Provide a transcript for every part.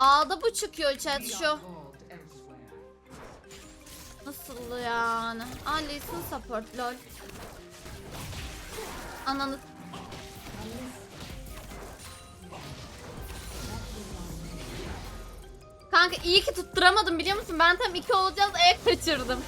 A'da bu çıkıyor chat şu. Nasıl yani? Sin support lol. Ananı Kanka iyi ki tutturamadım biliyor musun? Ben tam iki olacağız ayak kaçırdım.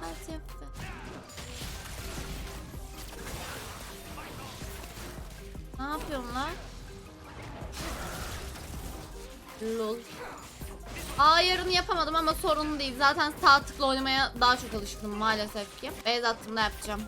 Hadi yaptı. Ne yapıyorsun lan? Lol. A yarını yapamadım ama sorun değil. Zaten sağ tıkla oynamaya daha çok alıştım maalesef ki. Beyaz attığımda yapacağım.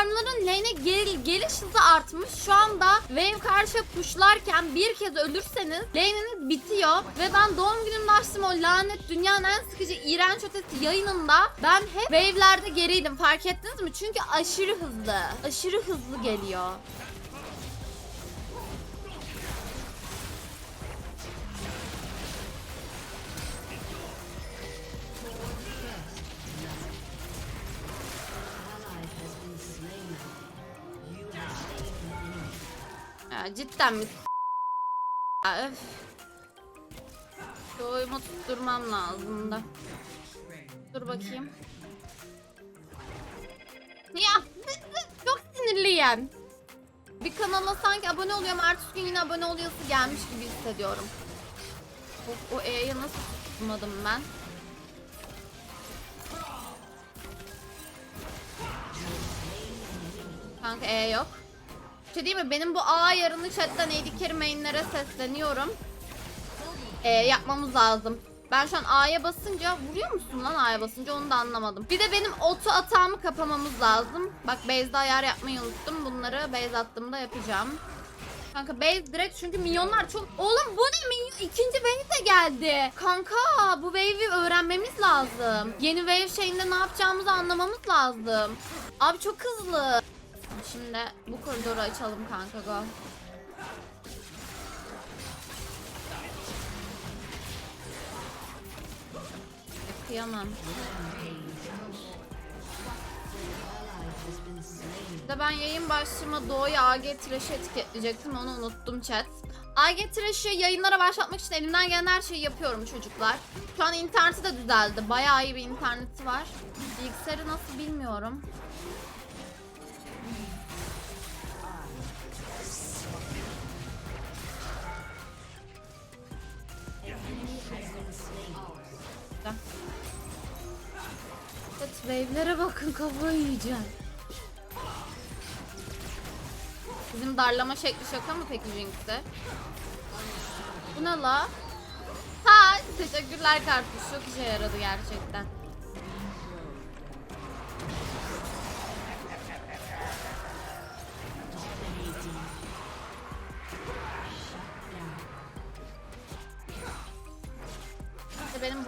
Farmların lane'e gel geliş hızı artmış. Şu anda wave karşı pushlarken bir kez ölürseniz lane'iniz bitiyor. Ve ben doğum günümde açtım o lanet dünyanın en sıkıcı iğrenç ötesi yayınında ben hep wave'lerde geriydim. Fark ettiniz mi? Çünkü aşırı hızlı. Aşırı hızlı geliyor. Cidden mi? Ya, öf. Şu oyumu tutturmam lazım da. Dur bakayım. Ya çok sinirliyim. Bir kanala sanki abone oluyorum. Ertesi gün yine abone oluyorsa gelmiş gibi hissediyorum. O, o E'ye nasıl tutmadım ben? Kanka E yok. Bir şey değil mi? Benim bu A yarını chatten carry mainlere sesleniyorum. Ee, yapmamız lazım. Ben şu an A'ya basınca vuruyor musun lan A'ya basınca onu da anlamadım. Bir de benim oto atağımı kapamamız lazım. Bak base'de ayar yapmayı unuttum. Bunları base attığımda yapacağım. Kanka base direkt çünkü milyonlar çok... Oğlum bu ne minyon? İkinci wave de geldi. Kanka bu wave'i öğrenmemiz lazım. Yeni wave şeyinde ne yapacağımızı anlamamız lazım. Abi çok hızlı. Şimdi bu koridoru açalım kanka go. Kıyamam. Bir de ben yayın başlığıma Doğu'yu AG Trash'ı etiketleyecektim onu unuttum chat. AG Trash'ı yayınlara başlatmak için elimden gelen her şeyi yapıyorum çocuklar. Şu an interneti de düzeldi. Bayağı iyi bir interneti var. Bilgisayarı nasıl bilmiyorum. Evet, wave'lere bakın kafayı yiyeceğim. Bizim darlama şekli şaka mı peki Jinx'te? Bu ne la? Ha, teşekkürler kartuş. Çok işe yaradı gerçekten.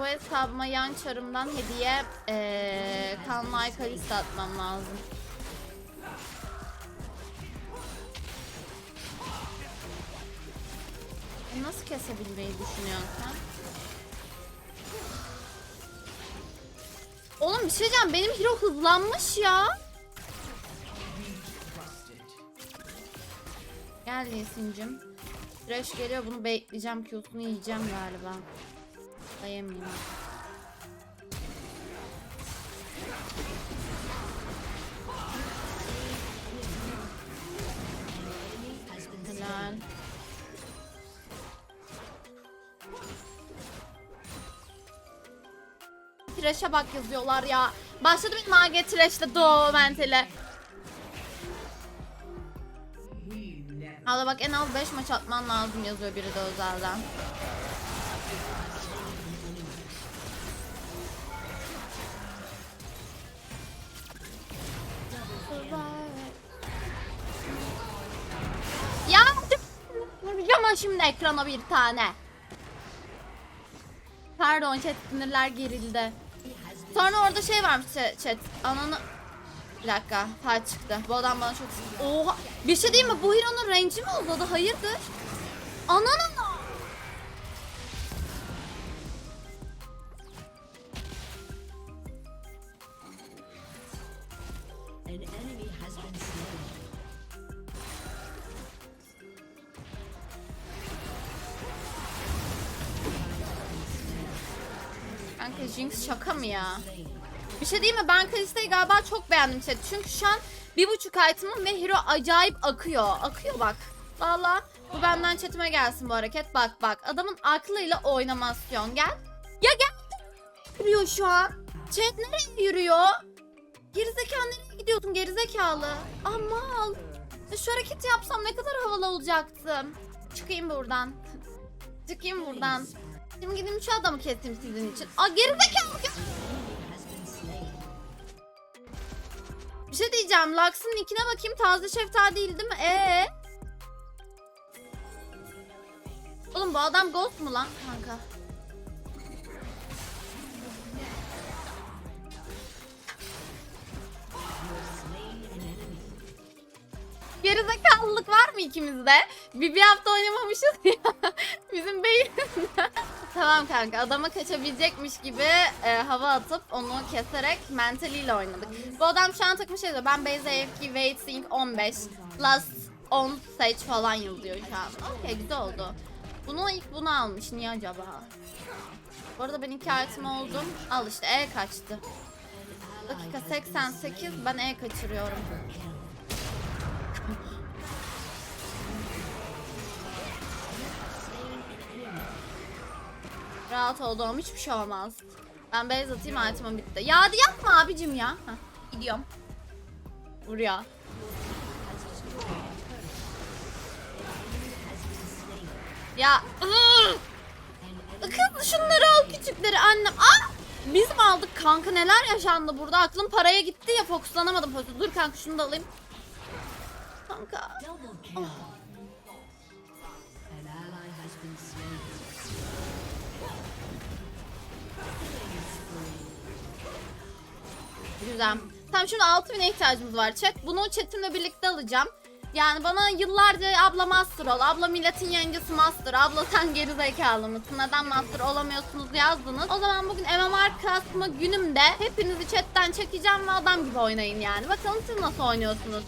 Bu hesabıma yan çarımdan hediye eee kanlı Aykalista atmam lazım. Bunu Nasıl kesebilmeyi düşünüyorsun sen? Oğlum bir şey diyeceğim benim hero hızlanmış ya. Gel Yesin'cim. Thresh geliyor bunu bekleyeceğim Q'sunu yiyeceğim galiba. Dayamayayım. Helal. Trash'e bak yazıyorlar ya. Başladı benim AG Trash'te Doğu mentali. Abla bak en az 5 maç atman lazım yazıyor biri de özelden. Ha şimdi ekrana bir tane. Pardon chat sinirler gerildi. Sonra orada şey varmış chat. Ananı... Bir dakika. Taç çıktı. Bu adam bana çok. Oha. Bir şey değil mi? Bu Hero'nun range'i mi uzadı? Hayırdır? Ananı. Kanka Jinx şaka mı ya? Bir şey değil mi? Ben Kalista'yı galiba çok beğendim chat. Çünkü şu an bir buçuk item'ım ve hero acayip akıyor. Akıyor bak. Valla bu benden chatime gelsin bu hareket. Bak bak. Adamın aklıyla oynamasyon. Gel. Ya gel. Yürüyor şu an. Chat nereye yürüyor? Gerizekalı nereye gidiyorsun gerizekalı? Amal. Ya şu hareketi yapsam ne kadar havalı olacaktım. Çıkayım buradan. Çıkayım buradan. Şimdi gideyim şu adamı keseyim sizin için. Aa been slain. Bir şey diyeceğim. Lux'ın ikine bakayım. Taze şeftali değil değil mi? Ee. Oğlum bu adam ghost mu lan kanka? Gerizekalılık var mı ikimizde? Bir, bir hafta oynamamışız ya. Bizim beynimizde. Tamam kanka adama kaçabilecekmiş gibi e, hava atıp onu keserek mentaliyle oynadık. Bu adam şu an takmış şey diyor. Ben base AFK waiting 15 plus 10 sage falan yıllıyor şu an. Okey güzel oldu. Bunu ilk bunu almış. Niye acaba? Bu arada ben iki item oldum. Al işte E kaçtı. Dakika 88 ben E kaçırıyorum. Rahat olduğum hiçbir şey olmaz. Ben base atayım item'ım bitti. Ya hadi yapma abicim ya. Heh, gidiyorum. Buraya. Ya. ıı! Kız şunları al küçükleri annem. Aa! Biz mi aldık kanka neler yaşandı burada? Aklım paraya gitti ya fokuslanamadım. Dur kanka şunu da alayım. Kanka. Double Güzel. Tamam şimdi 6000'e ihtiyacımız var chat. Bunu chatimle birlikte alacağım. Yani bana yıllarca abla master ol, abla milletin yayıncısı master, abla sen geri zekalı mısın, neden master olamıyorsunuz yazdınız. O zaman bugün MMR kasma günümde hepinizi chatten çekeceğim ve adam gibi oynayın yani. Bakalım siz nasıl oynuyorsunuz.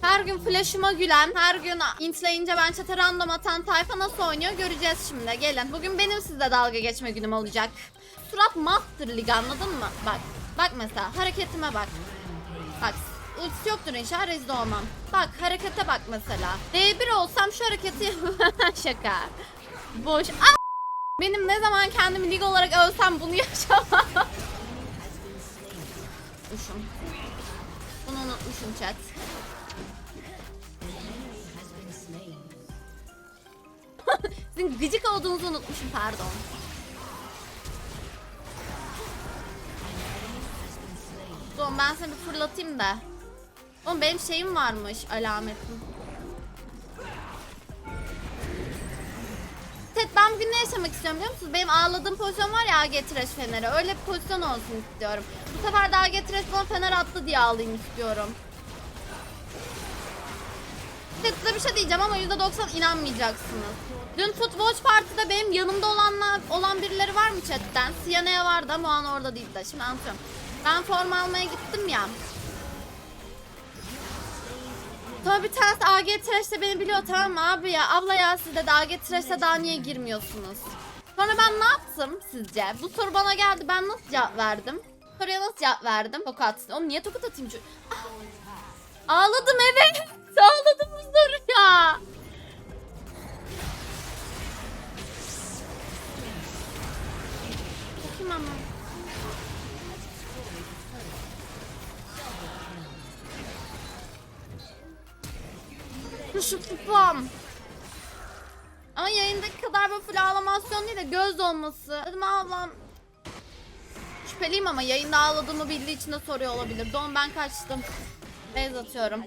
Her gün flash'ıma gülen, her gün intleyince ben chat'e random atan tayfa nasıl oynuyor göreceğiz şimdi. Gelin. Bugün benim sizle dalga geçme günüm olacak. Surat Master Lig anladın mı? Bak. Bak mesela hareketime bak. Bak ultisi yoktur inşallah rezil olmam. Bak harekete bak mesela. D1 olsam şu hareketi şaka. Boş. Aa! Benim ne zaman kendimi lig olarak ölsem bunu yaşamam. Unutmuşum. Bunu unutmuşum chat. Sizin gıcık olduğunuzu unutmuşum pardon. Oğlum ben seni bir fırlatayım da. Oğlum benim şeyim varmış alametim. Ted ben bugün ne yaşamak istiyorum biliyor musunuz? Benim ağladığım pozisyon var ya Getireş Fener'e. Öyle bir pozisyon olsun istiyorum. Bu sefer daha Getireş bana Fener attı diye ağlayayım istiyorum. Ted size bir şey diyeceğim ama %90 inanmayacaksınız. Dün Footwatch Party'de benim yanımda olanlar, olan birileri var mı chatten? Siyana'ya vardı ama o an orada değil de. Şimdi anlatıyorum. Ben forma almaya gittim ya. Sonra bir tanesi AG Trash'te beni biliyor tamam mı abi ya abla ya siz de AG Trash'te daha niye girmiyorsunuz? Sonra ben ne yaptım sizce? Bu soru bana geldi ben nasıl cevap verdim? Soruya nasıl cevap verdim? Tokat. Oğlum niye tokat atayım? Ah! Ağladım evet. Ağladım bu soruya. Bakayım ama. Şu kupam. Ama yayındaki kadar böyle full değil de göz olması. Dedim ablam Şüpheliyim ama yayında ağladığımı bildiği için de soruyor olabilir. Don ben kaçtım. Bez atıyorum.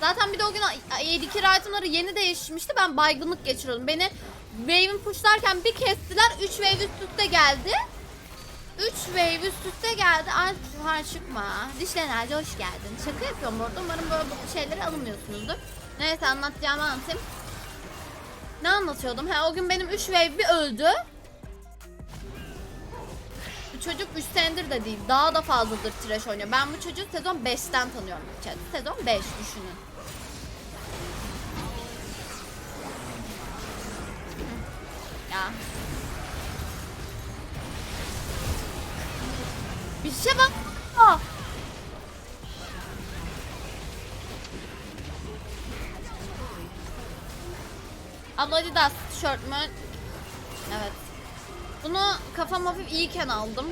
Zaten bir de o gün 7 kira itemları yeni değişmişti. Ben baygınlık geçiriyordum. Beni wave'in pushlarken bir kestiler. 3 wave üst üste geldi. 3 wave üst üste geldi. Ay Tuhan çıkma. Dişli enerji hoş geldin. Şaka yapıyorum bu arada. Umarım böyle bu şeyleri alınmıyorsunuzdur. Neyse anlatacağımı anlatayım. Ne anlatıyordum? Ha o gün benim 3 wave bir öldü. Bu çocuk 3 senedir de değil. Daha da fazladır trash oynuyor. Ben bu çocuğu sezon 5'ten tanıyorum. Sezon 5 düşünün. Ya. Bir şey bak. Aa! Abla Adidas tişört mü? Evet. Bunu kafam hafif iyiyken aldım.